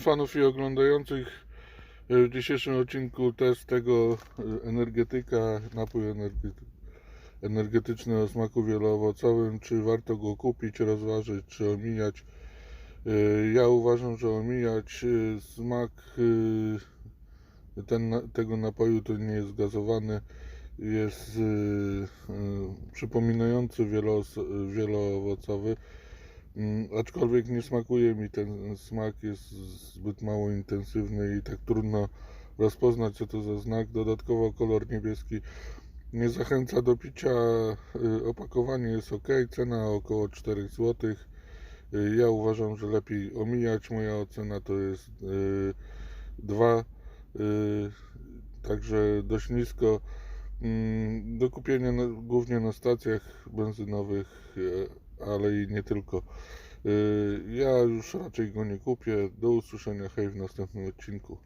fanów i oglądających. W dzisiejszym odcinku test tego e, energetyka, napój energety, energetyczny o smaku wieloowocowym. Czy warto go kupić, rozważyć, czy omijać? E, Ja uważam, że omijać smak ten, tego napoju to nie jest gazowany. Jest przypominający wielo- wieloowocowy. Mm, Aczkolwiek nie smakuje mi ten smak, jest zbyt mało intensywny i tak trudno rozpoznać co to za znak. Dodatkowo kolor niebieski nie zachęca do picia. Y, Opakowanie jest ok, cena około 4 zł. Ja uważam, że lepiej omijać. Moja ocena to jest 2, także dość nisko. Mm, Do kupienia głównie na stacjach benzynowych, ale i nie tylko. Y, Ja już raczej go nie kupię. Do usłyszenia. Hej w następnym odcinku.